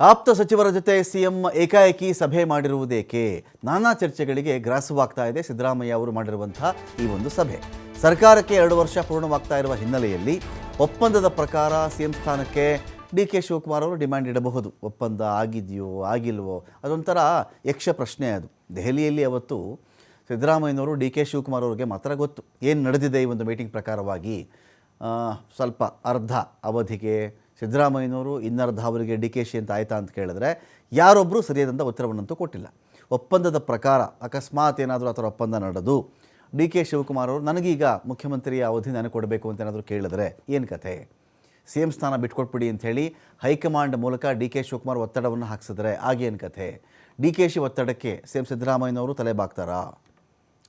ಆಪ್ತ ಸಚಿವರ ಜೊತೆ ಸಿಎಂ ಏಕಾಏಕಿ ಸಭೆ ಮಾಡಿರುವುದೇಕೆ? ನಾನಾ ಚರ್ಚೆಗಳಿಗೆ ಗ್ರಾಸವಾಗ್ತಾ ಇದೆ ಸಿದ್ದರಾಮಯ್ಯ ಅವರು ಮಾಡಿರುವಂತಹ ಈ ಒಂದು ಸಭೆ. ಸರ್ಕಾರಕ್ಕೆ ಎರಡು ವರ್ಷ ಪೂರ್ಣವಾಗ್ತಾ ಇರುವ ಹಿನ್ನೆಲೆಯಲ್ಲಿ ಒಪ್ಪಂದದ ಪ್ರಕಾರ ಸಿಎಂ ಸ್ಥಾನಕ್ಕೆ ಡಿ ಕೆ ಶಿವಕುಮಾರ್ ಅವರು ಡಿಮ್ಯಾಂಡ್ ಇಡಬಹುದು. ಒಪ್ಪಂದ ಆಗಿದೆಯೋ, ಆಗಿಲ್ವೋ, ಅದೊಂಥರ ಯಕ್ಷ ಪ್ರಶ್ನೆ ಅದು. ದೆಹಲಿಯಲ್ಲಿ ಅವತ್ತು ಸಿದ್ದರಾಮಯ್ಯನವರು ಡಿ ಕೆ ಶಿವಕುಮಾರ್ ಅವರಿಗೆ ಮಾತ್ರ ಗೊತ್ತು. ಏನು ನಡೆದಿದೆ ಈ ಒಂದು ಮೀಟಿಂಗ್ ಪ್ರಕಾರವಾಗಿ? ಸ್ವಲ್ಪ ಅರ್ಧ ಅವಧಿಗೆ ಸಿದ್ದರಾಮಯ್ಯನವರು ಇನ್ನರ್ಧ ಅವರಿಗೆ ಡಿ ಕೆ ಶಿ ಅಂತ ಆಯ್ತಾ ಅಂತ ಕೇಳಿದ್ರೆ ಯಾರೊಬ್ಬರು ಸರಿಯಾದಂಥ ಉತ್ತರವನ್ನಂತೂ ಕೊಟ್ಟಿಲ್ಲ. ಒಪ್ಪಂದದ ಪ್ರಕಾರ ಅಕಸ್ಮಾತ್ ಏನಾದರೂ ಆ ಥರ ಒಪ್ಪಂದ ನಡೆದು ಡಿ ಕೆ ಶಿವಕುಮಾರ್ ಅವರು ನನಗೀಗ ಮುಖ್ಯಮಂತ್ರಿಯ ಅವಧಿ ನನಗೆ ಕೊಡಬೇಕು ಅಂತ ಏನಾದರೂ ಕೇಳಿದ್ರೆ ಏನು ಕಥೆ? ಸಿ ಎಂ ಸ್ಥಾನ ಬಿಟ್ಕೊಟ್ಬಿಡಿ ಅಂಥೇಳಿ ಹೈಕಮಾಂಡ್ ಮೂಲಕ ಡಿ ಕೆ ಶಿವಕುಮಾರ್ ಒತ್ತಡವನ್ನು ಹಾಕ್ಸಿದ್ರೆ ಆಗೇನು ಕಥೆ? ಡಿ ಕೆ ಶಿ ಒತ್ತಡಕ್ಕೆ ಸಿ ಎಂ ಸಿದ್ದರಾಮಯ್ಯನವರು ತಲೆ ಬಾಗ್ತಾರಾ?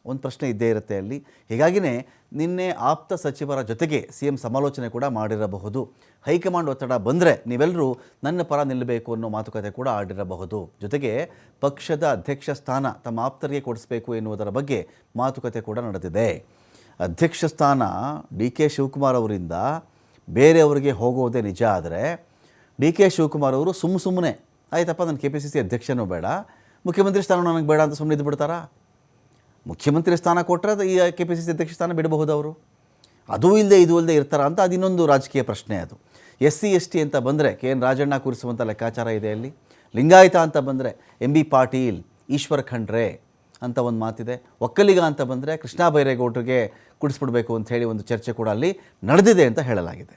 ಒಂದು ಪ್ರಶ್ನೆ ಇದ್ದೇ ಇರುತ್ತೆ ಅಲ್ಲಿ. ಹೀಗಾಗಿಯೇ ನಿನ್ನೆ ಆಪ್ತ ಸಚಿವರ ಜೊತೆಗೆ ಸಿ ಎಂ ಸಮಾಲೋಚನೆ ಕೂಡ ಮಾಡಿರಬಹುದು. ಹೈಕಮಾಂಡ್ ಒತ್ತಡ ಬಂದರೆ ನೀವೆಲ್ಲರೂ ನನ್ನ ಪರ ನಿಲ್ಲಬೇಕು ಅನ್ನೋ ಮಾತುಕತೆ ಕೂಡ ಆಡಿರಬಹುದು. ಜೊತೆಗೆ ಪಕ್ಷದ ಅಧ್ಯಕ್ಷ ಸ್ಥಾನ ತಮ್ಮ ಆಪ್ತರಿಗೆ ಕೊಡಿಸಬೇಕು ಎನ್ನುವುದರ ಬಗ್ಗೆ ಮಾತುಕತೆ ಕೂಡ ನಡೆದಿದೆ. ಅಧ್ಯಕ್ಷ ಸ್ಥಾನ ಡಿ ಕೆ ಶಿವಕುಮಾರ್ ಅವರಿಂದ ಬೇರೆಯವರಿಗೆ ಹೋಗೋದೇ ನಿಜ ಆದರೆ ಡಿ ಕೆ ಶಿವಕುಮಾರ್ ಅವರು ಸುಮ್ಮ ಸುಮ್ಮನೆ ಆಯ್ತಪ್ಪ, ನಾನು ಕೆ ಪಿ ಸಿ ಸಿ ಅಧ್ಯಕ್ಷನೂ ಬೇಡ. ಮುಖ್ಯಮಂತ್ರಿ ಸ್ಥಾನ ನನಗೆ ಬೇಡ ಅಂತ ಸುಮ್ಮನೆ ಇದ್ಬಿಡ್ತಾರಾ? ಮುಖ್ಯಮಂತ್ರಿ ಸ್ಥಾನ ಕೊಟ್ಟರೆ ಈ ಕೆ ಪಿ ಸಿ ಸಿ ಅಧ್ಯಕ್ಷ ಸ್ಥಾನ ಬಿಡಬಹುದು ಅವರು? ಅದೂ ಇಲ್ಲದೆ ಇದು ಇಲ್ಲದೆ ಇರ್ತಾರ ಅಂತ ಅದು ಇನ್ನೊಂದು ರಾಜಕೀಯ ಪ್ರಶ್ನೆ ಅದು. ಎಸ್ ಸಿ ಎಸ್ ಟಿ ಅಂತ ಬಂದರೆ ಕೆ ಎನ್ ರಾಜಣ್ಣ ಕೂರಿಸುವಂಥ ಲೆಕ್ಕಾಚಾರ ಇದೆ ಅಲ್ಲಿ. ಲಿಂಗಾಯತ ಅಂತ ಬಂದರೆ ಎಂ ಬಿ ಪಾಟೀಲ್, ಈಶ್ವರ್ ಖಂಡ್ರೆ ಅಂತ ಒಂದು ಮಾತಿದೆ. ಒಕ್ಕಲಿಗ ಅಂತ ಬಂದರೆ ಕೃಷ್ಣ ಬೈರೇಗೌಡರಿಗೆ ಕುಡಿಸ್ಬಿಡ್ಬೇಕು ಅಂತ ಹೇಳಿ ಒಂದು ಚರ್ಚೆ ಕೂಡ ಅಲ್ಲಿ ನಡೆದಿದೆ ಅಂತ ಹೇಳಲಾಗಿದೆ.